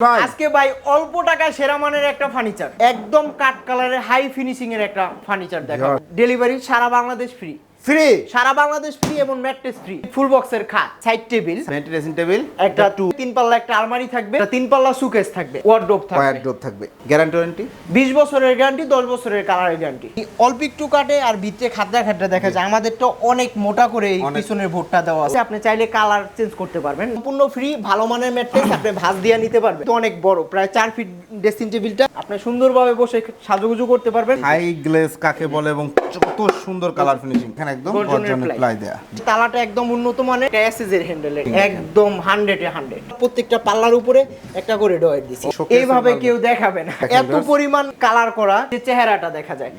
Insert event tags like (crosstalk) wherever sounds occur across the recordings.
আজকে ভাই অল্প টাকায় সেরা মানের একটা ফার্নিচার একদম কাট কালারের হাই ফিনিশিং এর একটা ফার্নিচার দেখাবো। ডেলিভারি সারা বাংলাদেশ ফ্রি ফ্রি সারা বাংলাদেশ ফ্রি এবং ম্যাট্রেস ফ্রি ফুল বক্সের খাট side table vanity dressing table একটা টু তিন পাল্লা একটা আলমারি থাকবে তিন পাল্লা সুকেস থাকবে ওয়ার্ডরোব থাকবে। ওয়ার্ড্রোব থাকবে। গ্যারান্টি ওয়ারেন্টি বিশ বছরের গ্যারান্টি দশ বছরের কালারের গ্যারান্টি অল্প একটু কাটে আর ভিতরে খাদ্যা খাদ্যা দেখা যায়। আমাদের তো অনেক মোটা করে এই পিছনের ভোটটা দেওয়া আছে। আপনি চাইলে কালার চেঞ্জ করতে পারবেন। সম্পূর্ণ ফ্রি ভালো মানের ম্যাট্রেস আপনি ভাঁজ দিয়ে নিতে পারবেন। তো অনেক বড় প্রায় চার ফিট ড্রেসিং টেবিলটা আপনি সুন্দরভাবে বসে সাজুগুজু করতে পারবেন। হাই গ্লেজ কাকে বলে এবং কত সুন্দর কালার ফিনিশিং এখানে একদম গর্জনের প্লাই দেয়া। তালাটা একদম উন্নত মানের অ্যাসেস এর হ্যান্ডেল একদম হান্ড্রেড এ হান্ড্রেড প্রত্যেকটা পাল্লার উপরে একটা করে ডয়ের দিছি। এইভাবে কেউ দেখাবে না। এত পরিমাণ কালার করা যে চেহারাটা দেখা যায়।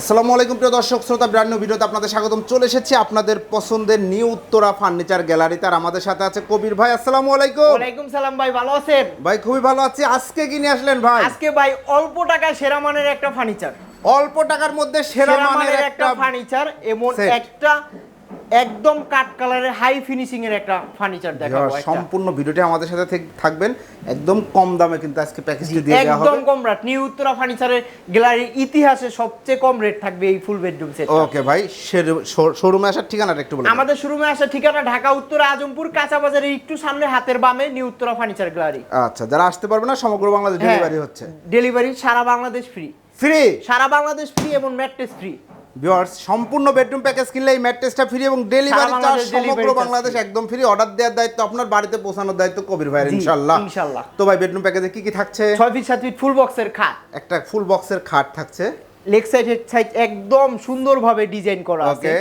আসসালামু আলাইকুম প্রিয় দর্শক শ্রোতা ব্র্যান্ড নিউ ভিডিওতে আপনাদের স্বাগতম। চলে এসেছি আপনাদের পছন্দের নিউ উত্তরা ফার্নিচার গ্যালারিতে আর আমাদের সাথে আছে কবির ভাই। আসসালামু আলাইকুম। ওয়ালাইকুম সালাম ভাই ভালো আছেন? ভাই খুবই ভালো আছি। আজকে কি নিয়ে আসলেন ভাই? আজকে ভাই অল্প টাকায় সেরা মানের একটা ফার্নিচার অল্প টাকার মধ্যে সেরা মানের একটা ফার্নিচার এমন একটা একদম কাট কালারের হাই ফিনিশিং এর একটা ফার্নিচার দেখাবো। সম্পূর্ণ ভিডিওটি আমাদের সাথে থাকবেন। একদম কম দামে কিন্তু আজকে প্যাকেজটি দিয়ে দেওয়া একদম কম রেট নিউ উত্তরা ফার্নিচারের গ্যালারির ইতিহাসে সবচেয়ে কম রেট থাকবে এই ফুল বেডরুম সেট ওকে ভাই শোরুমে আসার ঠিকানাটা একটু বলুন আমাদের শোরুমে আসার ঠিকানা ঢাকা উত্তরা আজমপুর কাঁচা বাজারের একটু সামনে হাতের বামে নিউ উত্তরা ফার্নিচার গ্যালারি আচ্ছা যারা আসতে পারবে না সমগ্র বাংলাদেশ হ্যাঁ। ডেলিভারি হচ্ছে। ডেলিভারি সারা বাংলাদেশ ফ্রি ফ্রি সারা বাংলাদেশ ফ্রি এবং ম্যাট্রেস ফ্রি ভিউয়ার্স সম্পূর্ণ বেডরুম প্যাকেজ কিনলে এই ম্যাট্রেসটা ফ্রি এবং ডেলিভারি চার্জ সমগ্র বাংলাদেশ একদম ফ্রি অর্ডার দেওয়ার দায়িত্ব আপনার বাড়িতে পৌঁছানোর দায়িত্ব কবির ভাইয়ের ইনশাআল্লাহ। ইনশাআল্লাহ। তো ভাই বেডরুম প্যাকেজে কি কি থাকছে? ছয় ফিট সাত ফিট ফুল বক্সের খাট। একটা ফুল বক্সের খাট থাকছে। লেগ সাইড হেড সাইড একদম সুন্দরভাবে ডিজাইন করা আছে। ওকে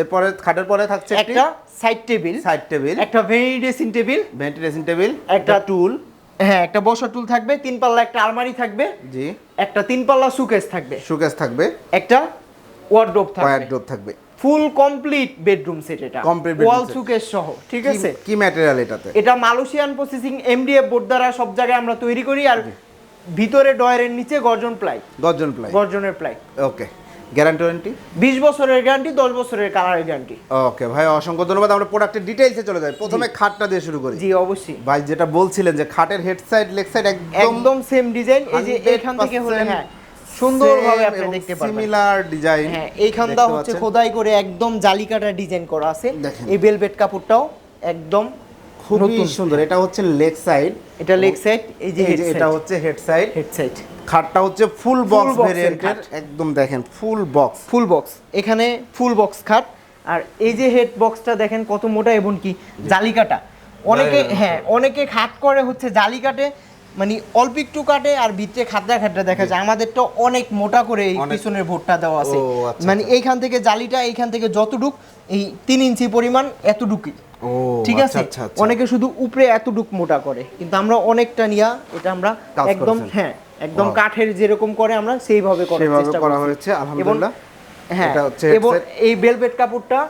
এরপরে খাটের পরে থাকছে একটা সাইড টেবিল সাইড টেবিল একটা very dressing table vanity dressing table একটা টুল হ্যাঁ একটা বসার টুল থাকবে তিন পাল্লা একটা আলমারি থাকবে জি। একটা তিন পাল্লা সুকেস থাকবে। সুকেস থাকবে। একটা ওয়ার্ডরোব থাকবে। ওয়ারড্রোব থাকবে। ফুল কমপ্লিট বেডরুম সেট এটা। Bedroom wall. সুকেস সহ ঠিক আছে? কি ম্যাটেরিয়াল এটাতে? এটা মালয়েশিয়ান প্রসেসিং এমডিএফ বোর্ড দ্বারা সব জায়গায় আমরা তৈরি করি আর ভিতরে ডয়ারের নিচে গর্জন প্লাই। গর্জন প্লাই। গর্জনের প্লাই। ওকে। গ্যারান্টি ওয়ারেন্টি বিশ বছরের গ্যারান্টি দশ বছরের কালারের গ্যারান্টি ওকে ভাই অসংখ্য ধন্যবাদ। আমরা প্রোডাক্টের ডিটেইলসে চলে যাই। প্রথমে খাটটা দিয়ে শুরু করি। জি অবশ্যই। ভাই যেটা বলছিলেন যে খাটের হেড সাইড লেগ সাইড একদম একদম সেম ডিজাইন এই যে এখান থেকে হলে হ্যাঁ। সুন্দরভাবে আপনি দেখতে পারবেন। সিমিলার ডিজাইন হ্যাঁ এইখানটা হচ্ছে খোদাই করে একদম জালিকাটা ডিজাইন করা আছে। এই বেলভেট কাপড়টাও একদম খুবই সুন্দর। এটা হচ্ছে লেগ সাইড এটা লেগ সাইড এই যে এটা হচ্ছে হেড সাইড হেড সাইড খাটটা হচ্ছে ফুল বক্স ভেরিয়েন্টের। একদম দেখেন ফুল বক্স ফুল বক্স এখানে ফুল বক্স খাট। আর এই যে হেড বক্সটা দেখেন কত মোটা এবং কি জালিকাটা অনেকে হ্যাঁ অনেকে খাট করে হচ্ছে জালিকাটে মানে অল্প একটু কাটে আর ভিতরে খাদ্যা খাদ্যা দেখা যায়। আমাদের তো অনেক মোটা করে এই পিছনের ভোটটা দেওয়া আছে। আচ্ছা, মানে এইখান থেকে জালিটা এইখান থেকে যতটুক এই তিন ইঞ্চি পরিমাণ এতটুকুই। ঠিক আচ্ছা, আছে? আচ্ছা, আচ্ছা। অনেকে শুধু উপরে এতটুক মোটা করে। কিন্তু আমরা অনেকটা নিয়া এটা আমরা একদম হ্যাঁ একদম কাঠের যেরকম করে আমরা সেইভাবে করার চেষ্টা করা। হয়েছে, আলহামদুলিল্লাহ। হ্যাঁ হচ্ছে এবং এই বেলভেট কাপড়টা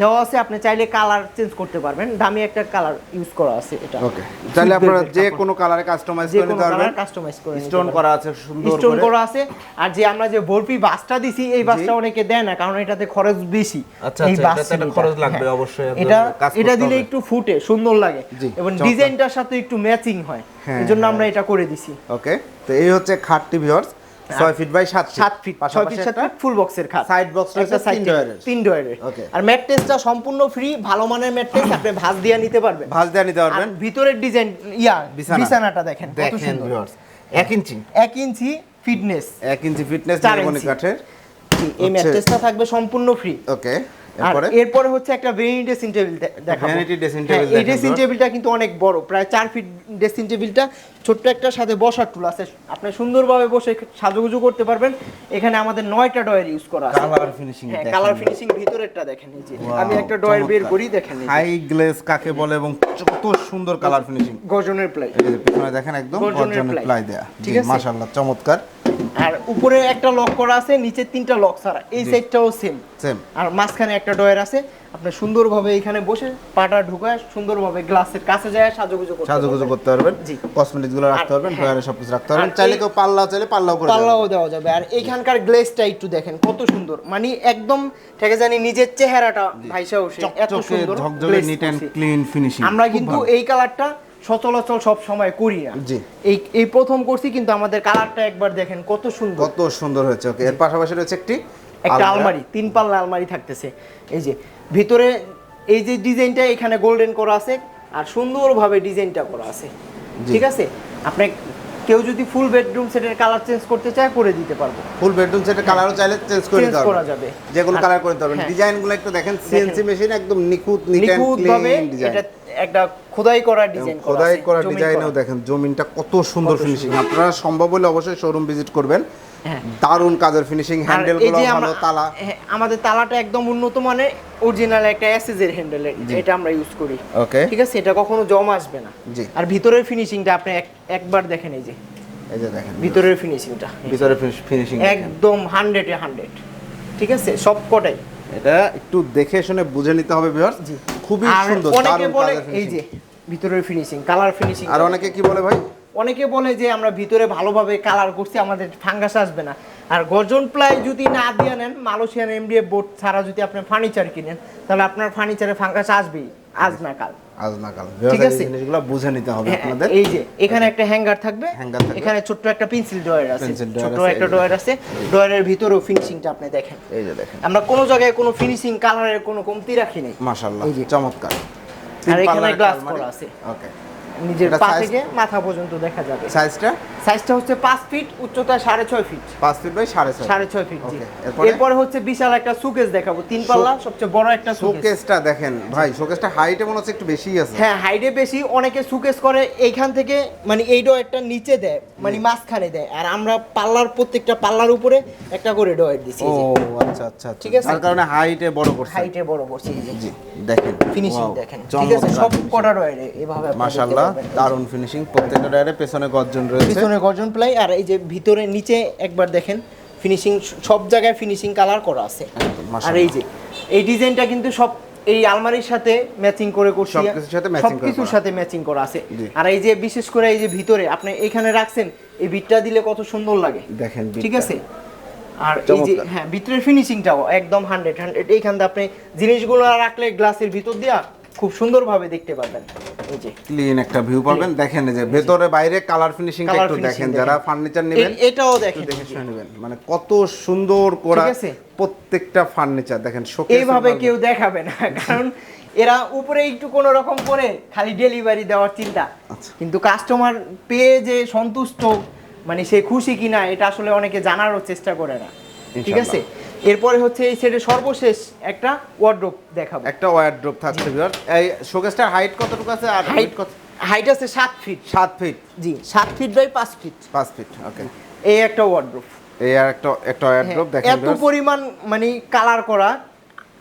দেওয়া আছে আপনি চাইলে কালার চেঞ্জ করতে পারবেন। দামি একটা কালার ইউজ করা আছে এটা। ওকে তাহলে আপনারা যে কোনো কালারে কাস্টমাইজ করে নিতে পারবেন। কাস্টমাইজ করে নিতে স্টোন করা আছে সুন্দর স্টোন করা। আছে। আর যে আমরা যে বরফি বাসটা দিছি এই বাসটা অনেকে দেয় না কারণ এটাতে খরচ বেশি। আচ্ছা, এই আচ্ছা, একটা খরচ লাগবে হ্যাঁ। অবশ্যই, এটা এটা দিলে একটু ফুটে সুন্দর লাগে। এবং ডিজাইনটার সাথে একটু ম্যাচিং হয়। হ্যাঁ, এজন্য হ্যাঁ। আমরা এটা করে দিছি। ওকে তো এই হচ্ছে খাটটি ভিউয়ার্স 6 ফিট বাই 7 সাত ফিট ছয় ফিট 7 ফিট ফুল বক্সের খাট। সাইড বক্স একটা সাইড ডয়ারের তিন ডয়ারের. আর ম্যাট্রেসটা সম্পূর্ণ ফ্রি ভালো মানের ম্যাট্রেস আপনি ভাঁজ দিয়ে নিতে পারবেন। ভাঁজ দেওয়া নিতে পারবেন। ভিতরের ডিজাইন ইয়া বিছানা। বিছানাটা দেখেন কত সুন্দর। 1 ইঞ্চি। এক ইঞ্চি ফিটনেস 1 ইঞ্চি ফিটনেস চার কাঠের। এই ম্যাট্রেসটা থাকবে সম্পূর্ণ ফ্রি ওকে এরপরে? এরপরে হচ্ছে একটা ভেরি ড্রেসিং টেবিল দেখাবো। dressing হ্যাঁ, table এই ড্রেসিং টেবিলটা কিন্তু অনেক বড় প্রায় ফিট ড্রেসিং টেবিলটা ছোট্ট একটা সাথে বসার টুল আছে। আপনি সুন্দরভাবে বসে সাজুগুজু করতে পারবেন। এখানে আমাদের নয়টা ডয়ার ইউজ করা আছে। কালার ফিনিশিং কালার ফিনিশিং ভিতরেরটা দেখেন এই যে। আমি একটা ডয়ার বের করি দেখেন হাই গ্লেজ কাকে বলে এবং কত সুন্দর কালার ফিনিশিং গর্জনের প্লাই এই যে পিছনে দেখেন একদম গর্জনের। প্লাই দেয়া। ঠিক আছে? মাশাআল্লাহ চমৎকার। আর উপরে একটা লক করা আছে নিচে তিনটা লক ছাড়া। এই। সাইডটাও সেম সেম আর মাঝখানে একটা ডয়ার আছে আপনি সুন্দরভাবে এখানে বসে পাটা ঢুকায় সুন্দরভাবে গ্লাসের কাছে যায় সাজুগুজু করতে সাজুগুজু করতে পারবেন। জি। কসমেটিক্সগুলো রাখতে পারবেন হ্যাঁ। ডয়ারে সবকিছু রাখতে পারবেন। চাইলে কেউ পাল্লাও চাইলে পাল্লাও করে পাল্লাও দেওয়া যাবে। আর এইখানকার গ্লেজটা একটু দেখেন কত সুন্দর। মানে একদম থেকে জানি নিজের চেহারাটা ভাইসা উঠে এত সুন্দর ঝকঝকে নিট এন্ড ক্লিন ফিনিশিং আমরা কিন্তু এই কালারটা সচলাচল সব সময় করি না। জি। এই এই প্রথম করছি কিন্তু আমাদের কালারটা একবার দেখেন কত সুন্দর। কত সুন্দর হয়েছে ওকে। এর পাশাপাশি রয়েছে একটি একটা আলমারি। তিন পাল্লা আলমারি থাকতেছে। এই যে ভিতরে এই যে ডিজাইনটা এখানে গোল্ডেন করা আছে আর সুন্দরভাবে ডিজাইনটা করা আছে। ঠিক আছে? আপনি কেউ যদি ফুল বেডরুম সেটের কালার চেঞ্জ করতে চায় করে দিতে পারব। ফুল বেডরুম সেটের কালারও চাইলে চেঞ্জ করে দিতে করা যাবে। যে কোনো আর- কালার করে দিতে পারবেন। হ্যাঁ। ডিজাইনগুলো একটু দেখেন সিএনসি মেশিন একদম নিখুঁত নিখুঁত ভাবে এটা একটা খোদাই করা ডিজাইন খোদাই করা ডিজাইনেও দেখেন জমিনটা কত সুন্দর ফিনিশিং আপনারা সম্ভব হলে অবশ্যই শোরুম ভিজিট করবেন। হ্যাঁ। দারুণ কাজের ফিনিশিং হ্যান্ডেলগুলো ভালো তালা। হ্যাঁ, আমাদের তালাটা একদম উন্নত মানের অরিজিনাল একটা এসএস এর হ্যান্ডেলের এটা আমরা ইউজ করি। ওকে ঠিক আছে? এটা কখনো জমা আসবে না। আর ভিতরের ফিনিশিংটা আপনি এক- একবার দেখেন এই যে। এই যে দেখেন। ভিতরের ফিনিশিংটা ভিতরে ফিনিশিং একদম হান্ড্রেডে হান্ড্রেড ঠিক আছে? সব কটাই। এটা একটু দেখে শুনে বুঝে নিতে হবে ভিউয়ার্স খুবই সুন্দর অনেকে বলে এই যে ভিতরের ফিনিশিং কালার ফিনিশিং আর অনেকে কি বলে ভাই? অনেকে বলে যে আমরা ভিতরে ভালোভাবে কালার করছি আমাদের ফাঙ্গাস আসবে না। আর গর্জন প্লাই যদি না দিয়ে নেন মালয়েশিয়ান এমডিএফ বোর্ড ছাড়া যদি আপনি ফার্নিচার কিনেন তাহলে আপনার ফার্নিচারে ফাঙ্গাস আসবেই। আজ না কাল আজ না কাল ঠিক আছে। জিনিসগুলো বুঝে নিতে হবে হ্যাঁ, আপনাদের। এই যে এখানে একটা হ্যাঙ্গার থাকবে। এখানে ছোট্ট একটা পেন্সিল ড্রয়ার আছে। আছে, একটা ড্রয়ার আছে। ড্রয়ারের ভিতরেও ফিনিশিংটা আপনি দেখেন। এই যে দেখেন। আমরা কোনো জায়গায় কোনো ফিনিশিং কালারের কোনো কমতি রাখি নাই। মাশাআল্লাহ এই যে। চমৎকার। আর এখানে গ্লাস করা আছে। ওকে নিজের পা থেকে মাথা পর্যন্ত দেখা যাবে। সাইজটা সাইজটা হচ্ছে ফিট উচ্চতা সাড়ে ছয় ফিট পাঁচ ফিট বাই সাড়ে ছয় সাড়ে ছয় ফিট এরপরে? হচ্ছে বিশাল একটা সুকেস দেখাবো। তিন পাল্লা সবচেয়ে বড় একটা শোকেসটা দেখেন। ভাই শোকেসটা হাইটে মনে হচ্ছে একটু বেশি আছে। হ্যাঁ হাইডে বেশি। অনেকে সুকেস করে এইখান থেকে মানে এই একটা নিচে দেয় মানে মাঝখানে দেয়। আর আমরা পাল্লার প্রত্যেকটা পাল্লার উপরে একটা করে ডয়ের দিছি ও আচ্ছা আচ্ছা আচ্ছা। ঠিক আছে। তার কারণে হাইটে বড় করছে। হাইটে বড় করছি জি দেখেন। ফিনিশিং দেখেন। ঠিক আছে সব কটা ডয়ের এভাবে মাশাআল্লাহ। দারুণ ফিনিশিং প্রত্যেকটা ডায়ারে পেছনে গর্জন রয়েছে। পিছনে গর্জন প্লাই আর এই যে ভিতরে নিচে একবার দেখেন ফিনিশিং সব জায়গায় ফিনিশিং কালার করা আছে। আর এই যে এই ডিজাইনটা কিন্তু সব এই আলমারির সাথে ম্যাচিং করে করছি। সবকিছুর সাথে করে সবকিছুর সাথে ম্যাচিং করা আছে। আর এই যে বিশেষ করে এই যে ভিতরে আপনি এখানে রাখছেন এই বিটটা দিলে কত সুন্দর লাগে। দেখেন ঠিক আছে? আর এই যে। হ্যাঁ ভিতরের ফিনিশিংটাও একদম হান্ড্রেড হান্ড্রেড এইখান দিয়ে আপনি জিনিসগুলো রাখলে গ্লাসের ভিতর দিয়া খুব সুন্দরভাবে দেখতে পারবেন। এই যে। ক্লিন একটা ভিউ পাবেন। দেখেন যে ভেতরে বাইরে কালার Colour একটু দেখেন। যারা ফার্নিচার নেবেন এটাও দেখেন। দেখে শুনে নেবেন। মানে কত সুন্দর করা প্রত্যেকটা ফার্নিচার দেখেন এইভাবে কেউ দেখাবে না। (laughs) কারণ এরা উপরে একটু কোনো রকম করে খালি ডেলিভারি দেওয়ার চিন্তা। আচ্ছা। কিন্তু কাস্টমার পেয়ে যে সন্তুষ্ট মানে সে খুশি কিনা এটা আসলে অনেকে জানারও চেষ্টা করে না। ঠিক আছে? এরপরে হচ্ছে এই সেটের সর্বশেষ একটা ওয়ার্ড্রোপ দেখাবো। একটা ওয়ারড্রপ থাকছে ভিউয়ার এই শোকেসটার হাইট কতটুকু আছে আর হাইট কত? হাইট আছে সাত ফিট সাত ফিট জি সাত ফিট বাই পাঁচ ফিট পাঁচ ফিট ওকে এই একটা ওয়ার্ড্রোপ এই আর একটা একটা ওয়ারড্রপ দেখেন এত পরিমাণ মানে কালার করা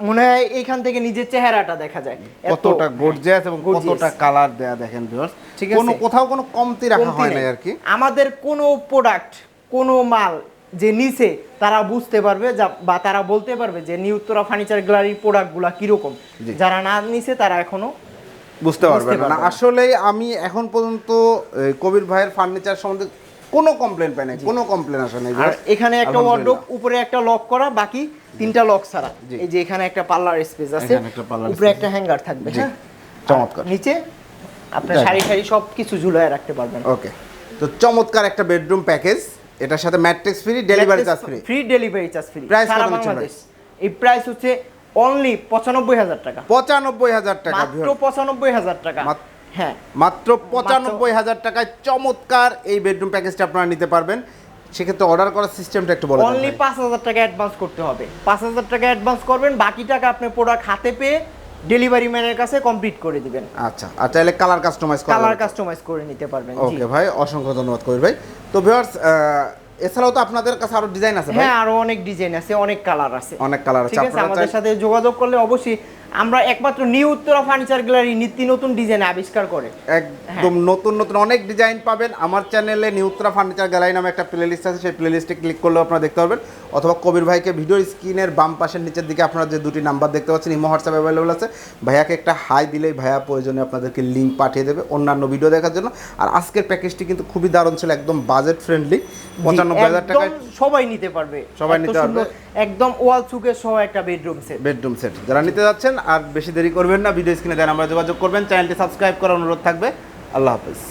মনে হয় এইখান থেকে নিজের চেহারাটা দেখা যায়। কতটা গর্জিয়াস এবং কতটা কালার দেয়া দেখেন ভিউয়ার্স। ঠিক আছে। কোনো কোথাও কোনো কমতি রাখা হয় না আর কি। আমাদের কোনো প্রোডাক্ট কোনো মাল যে নিচে তারা বুঝতে পারবে বা তারা বলতে পারবে যে নিউ উত্তরা ফার্নিচার গ্যালারির প্রোডাক্টগুলা কীরকম। যারা না নিচে তারা এখনও বুঝতে পারবে না। আসলে আমি এখন পর্যন্ত কবির ভাইয়ের ফার্নিচার সম্বন্ধে কোনো কমপ্লেন পাই নাই কোনো কমপ্লেন আসে নাই। আর এখানে একটা ওয়ার্ডরোব উপরে একটা লক করা বাকি তিনটা লক ছাড়া। এই যে এখানে একটা পার্লার স্পেস আছে উপরে একটা হ্যাঙ্গার থাকবে হ্যাঁ? চমৎকার। নিচে আপনি। শাড়ি শাড়ি সব কিছু ঝুলায় রাখতে পারবেন। ওকে তো চমৎকার একটা বেডরুম প্যাকেজ এটার সাথে mattress free delivery charge free free delivery charge free সারা কত বাংলাদেশ। এই প্রাইস হচ্ছে অনলি পঁচানব্বই হাজার টাকা। পঁচানব্বই হাজার টাকা মাত্র। পঁচানব্বই হাজার টাকা। হ্যাঁ। মাত্র পঁচানব্বই হাজার টাকায় চমৎকার এই বেডরুম প্যাকেজটা আপনারা নিতে পারবেন। সেক্ষেত্রে অর্ডার করার সিস্টেমটা একটু বলে দেন অনলি। পাঁচ হাজার টাকা অ্যাডভান্স করতে হবে। পাঁচ হাজার টাকা অ্যাডভান্স করবেন বাকি টাকা আপনি প্রোডাক্ট হাতে পেয়ে ডেলিভারি ম্যানের কাছে কমপ্লিট করে দিবেন। আচ্ছা আর তাহলে কালার কাস্টমাইজ করা কালার কাস্টমাইজ করে নিতে পারবেন জি। ওকে ভাই অসংখ্য ধন্যবাদ কবির ভাই। তো ভিউয়ার্স এছাড়াও তো আপনাদের কাছে আরও ডিজাইন আছে ভাই? হ্যাঁ আরও অনেক ডিজাইন আছে অনেক কালার আছে। অনেক কালার আছে আপনাদের আপনারা আমাদের সাথে যোগাযোগ করলে অবশ্যই আমরা একমাত্র নিউ উত্তরা ফার্নিচার গ্যালারি নিত্য নতুন ডিজাইন আবিষ্কার করে। একদম নতুন নতুন অনেক ডিজাইন পাবেন। আমার চ্যানেলে নিউত্রা ফার্নিচার গ্যালারি নামে একটা প্লেলিস্ট আছে সেই প্লেলিস্টে ক্লিক করলেও আপনারা দেখতে পারবেন। অথবা কবির ভাইকে ভিডিও স্ক্রিনের বাম পাশের নিচের দিকে আপনারা যে দুটি নাম্বার দেখতে পাচ্ছেন ইমো হোয়াটসঅ্যাপ অ্যাভেলেবল আছে। ভাইয়াকে একটা হাই দিলেই ভাইয়া প্রয়োজনে আপনাদেরকে লিঙ্ক পাঠিয়ে দেবে অন্যান্য ভিডিও দেখার জন্য। আর আজকের প্যাকেজটি কিন্তু খুবই দারুণ ছিল একদম বাজেট ফ্রেন্ডলি পঁচানব্বই হাজার টাকায় সবাই নিতে পারবে। সবাই নিতে পারবে। একদম ওয়াল চুকে সহ একটা বেডরুম সেট বেডরুম সেট যারা নিতে যাচ্ছেন আর বেশি দেরি করবেন না ভিডিও স্ক্রিনে দেন আমরা যোগাযোগ করবেন। চ্যানেলটি সাবস্ক্রাইব করার অনুরোধ থাকবে। আল্লাহ হাফেজ।